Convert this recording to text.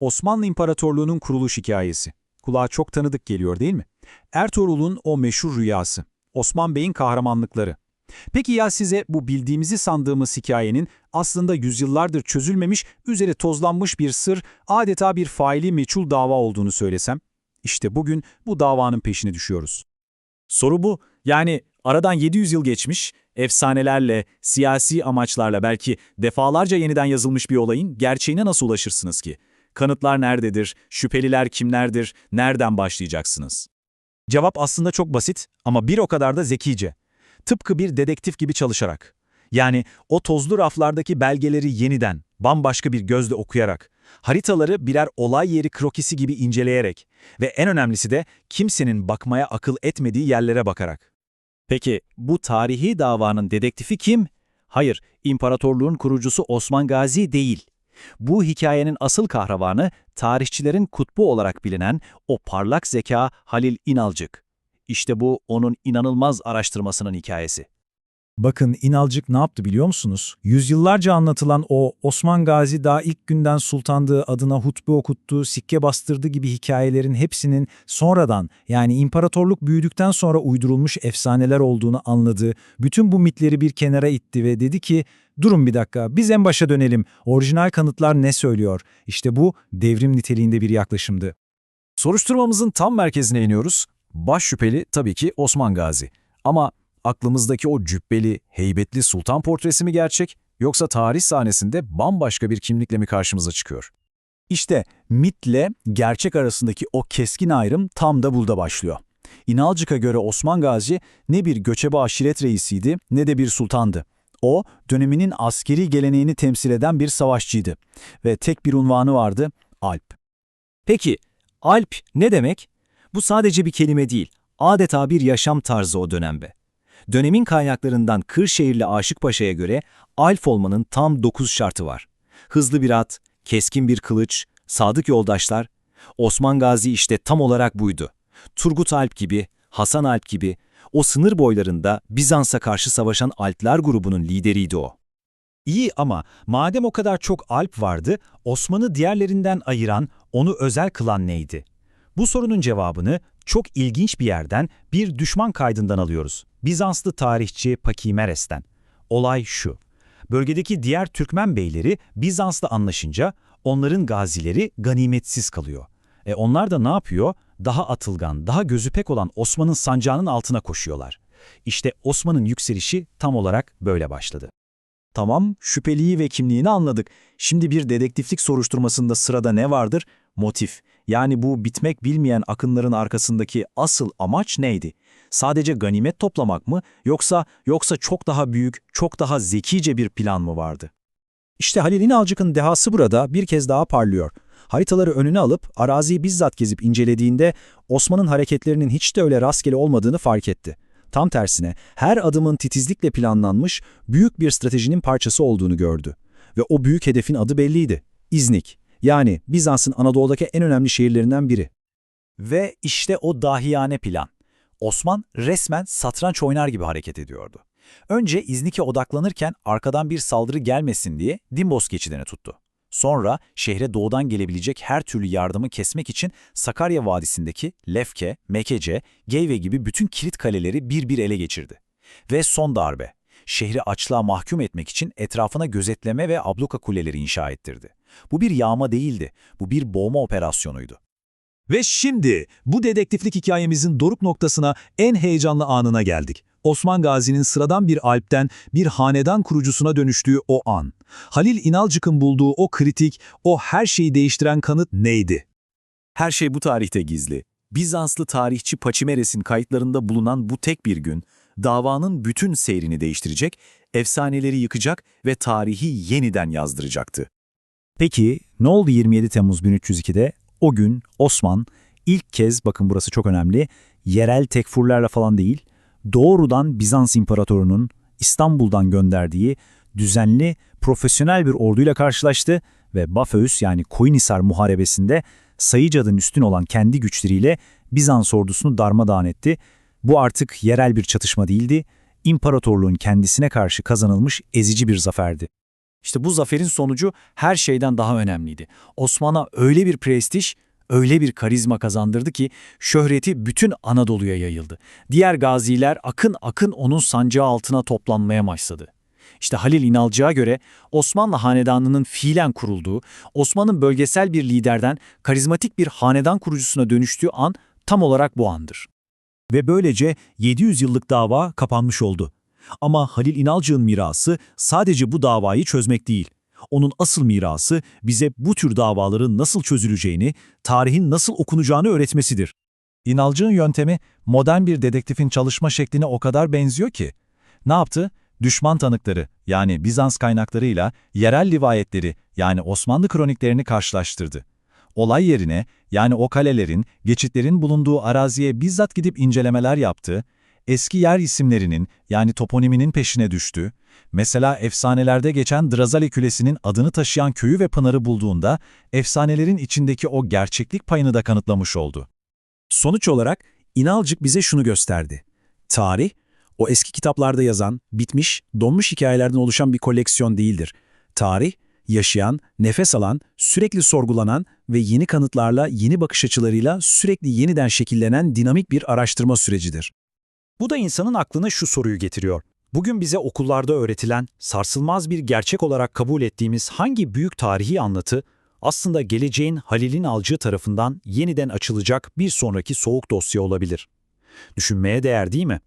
Osmanlı İmparatorluğu'nun kuruluş hikayesi. Kulağa çok tanıdık geliyor değil mi? Ertuğrul'un o meşhur rüyası. Osman Bey'in kahramanlıkları. Peki ya size bu bildiğimizi sandığımız hikayenin aslında yüzyıllardır çözülmemiş, üzeri tozlanmış bir sır, adeta bir faili meçhul dava olduğunu söylesem? İşte bugün bu davanın peşine düşüyoruz. Soru bu. Yani aradan 700 yıl geçmiş, efsanelerle, siyasi amaçlarla belki defalarca yeniden yazılmış bir olayın gerçeğine nasıl ulaşırsınız ki? Kanıtlar nerededir? Şüpheliler kimlerdir? Nereden başlayacaksınız? Cevap aslında çok basit ama bir o kadar da zekice. Tıpkı bir dedektif gibi çalışarak. Yani o tozlu raflardaki belgeleri yeniden, bambaşka bir gözle okuyarak, haritaları birer olay yeri krokisi gibi inceleyerek ve en önemlisi de kimsenin bakmaya akıl etmediği yerlere bakarak. Peki bu tarihi davanın dedektifi kim? Hayır, imparatorluğun kurucusu Osman Gazi değil. Bu hikayenin asıl kahramanı tarihçilerin kutbu olarak bilinen o parlak zeka Halil İnalcık. İşte bu onun inanılmaz araştırmasının hikayesi. Bakın İnalcık ne yaptı biliyor musunuz? Yüzyıllarca anlatılan o Osman Gazi daha ilk günden sultandığı adına hutbe okuttu, sikke bastırdı gibi hikayelerin hepsinin sonradan yani imparatorluk büyüdükten sonra uydurulmuş efsaneler olduğunu anladı. Bütün bu mitleri bir kenara itti ve dedi ki durun bir dakika biz en başa dönelim. Orijinal kanıtlar ne söylüyor? İşte bu devrim niteliğinde bir yaklaşımdı. Soruşturmamızın tam merkezine iniyoruz. Baş şüpheli tabii ki Osman Gazi. Ama aklımızdaki o cübbeli, heybetli sultan portresi mi gerçek, yoksa tarih sahnesinde bambaşka bir kimlikle mi karşımıza çıkıyor? İşte mitle gerçek arasındaki o keskin ayrım tam da burada başlıyor. İnalcık'a göre Osman Gazi ne bir göçebe aşiret reisiydi ne de bir sultandı. O, döneminin askeri geleneğini temsil eden bir savaşçıydı ve tek bir unvanı vardı, Alp. Peki, Alp ne demek? Bu sadece bir kelime değil, adeta bir yaşam tarzı o dönemde. Dönemin kaynaklarından Kırşehirli Aşık Paşa'ya göre Alp olmanın tam 9 şartı var. Hızlı bir at, keskin bir kılıç, sadık yoldaşlar. Osman Gazi işte tam olarak buydu. Turgut Alp gibi, Hasan Alp gibi, o sınır boylarında Bizans'a karşı savaşan Alpler grubunun lideriydi o. İyi ama madem o kadar çok Alp vardı, Osman'ı diğerlerinden ayıran, onu özel kılan neydi? Bu sorunun cevabını çok ilginç bir yerden bir düşman kaydından alıyoruz. Bizanslı tarihçi Pakimeres'ten. Olay şu. Bölgedeki diğer Türkmen beyleri Bizans'la anlaşınca onların gazileri ganimetsiz kalıyor. E onlar da ne yapıyor? Daha atılgan, daha gözü pek olan Osman'ın sancağının altına koşuyorlar. İşte Osman'ın yükselişi tam olarak böyle başladı. Tamam, şüpheliyi ve kimliğini anladık. Şimdi bir dedektiflik soruşturmasında sırada ne vardır? Motif. Yani bu bitmek bilmeyen akınların arkasındaki asıl amaç neydi? Sadece ganimet toplamak mı yoksa yoksa çok daha büyük, çok daha zekice bir plan mı vardı? İşte Halil İnalcık'ın dehası burada bir kez daha parlıyor. Haritaları önüne alıp araziyi bizzat gezip incelediğinde Osman'ın hareketlerinin hiç de öyle rastgele olmadığını fark etti. Tam tersine her adımın titizlikle planlanmış büyük bir stratejinin parçası olduğunu gördü. Ve o büyük hedefin adı belliydi. İznik. Yani Bizans'ın Anadolu'daki en önemli şehirlerinden biri. Ve işte o dahiyane plan. Osman resmen satranç oynar gibi hareket ediyordu. Önce İznik'e odaklanırken arkadan bir saldırı gelmesin diye Dimbos geçidini tuttu. Sonra şehre doğudan gelebilecek her türlü yardımı kesmek için Sakarya Vadisi'ndeki Lefke, Mekece, Geyve gibi bütün kilit kaleleri bir bir ele geçirdi. Ve son darbe, şehri açlığa mahkum etmek için etrafına gözetleme ve abluka kuleleri inşa ettirdi. Bu bir yağma değildi, bu bir boğma operasyonuydu. Ve şimdi bu dedektiflik hikayemizin doruk noktasına en heyecanlı anına geldik. Osman Gazi'nin sıradan bir alpten bir hanedan kurucusuna dönüştüğü o an. Halil İnalcık'ın bulduğu o kritik, o her şeyi değiştiren kanıt neydi? Her şey bu tarihte gizli. Bizanslı tarihçi Paçimeres'in kayıtlarında bulunan bu tek bir gün, davanın bütün seyrini değiştirecek, efsaneleri yıkacak ve tarihi yeniden yazdıracaktı. Peki ne oldu 27 Temmuz 1302'de? O gün Osman ilk kez, bakın burası çok önemli, yerel tekfurlarla falan değil, doğrudan Bizans İmparatorunun İstanbul'dan gönderdiği düzenli, profesyonel bir orduyla karşılaştı ve Baföüs yani Koyunhisar Muharebesi'nde sayıcadın üstün olan kendi güçleriyle Bizans ordusunu darmadağın etti. Bu artık yerel bir çatışma değildi, imparatorluğun kendisine karşı kazanılmış ezici bir zaferdi. İşte bu zaferin sonucu her şeyden daha önemliydi. Osman'a öyle bir prestij, öyle bir karizma kazandırdı ki şöhreti bütün Anadolu'ya yayıldı. Diğer gaziler akın akın onun sancağı altına toplanmaya başladı. İşte Halil İnalcık'a göre Osmanlı hanedanının fiilen kurulduğu, Osman'ın bölgesel bir liderden karizmatik bir hanedan kurucusuna dönüştüğü an tam olarak bu andır. Ve böylece 700 yıllık dava kapanmış oldu. Ama Halil İnalcık'ın mirası sadece bu davayı çözmek değil. Onun asıl mirası bize bu tür davaların nasıl çözüleceğini, tarihin nasıl okunacağını öğretmesidir. İnalcık'ın yöntemi modern bir dedektifin çalışma şekline o kadar benziyor ki. Ne yaptı? Düşman tanıkları yani Bizans kaynaklarıyla yerel rivayetleri yani Osmanlı kroniklerini karşılaştırdı. Olay yerine yani o kalelerin, geçitlerin bulunduğu araziye bizzat gidip incelemeler yaptı, eski yer isimlerinin yani toponiminin peşine düştü, mesela efsanelerde geçen Drazali Külesi'nin adını taşıyan köyü ve pınarı bulduğunda efsanelerin içindeki o gerçeklik payını da kanıtlamış oldu. Sonuç olarak İnalcık bize şunu gösterdi. Tarih, o eski kitaplarda yazan, bitmiş, donmuş hikayelerden oluşan bir koleksiyon değildir. Tarih, yaşayan, nefes alan, sürekli sorgulanan ve yeni kanıtlarla, yeni bakış açılarıyla sürekli yeniden şekillenen dinamik bir araştırma sürecidir. Bu da insanın aklına şu soruyu getiriyor. Bugün bize okullarda öğretilen, sarsılmaz bir gerçek olarak kabul ettiğimiz hangi büyük tarihi anlatı, aslında geleceğin Halil'in alcığı tarafından yeniden açılacak bir sonraki soğuk dosya olabilir. Düşünmeye değer değil mi?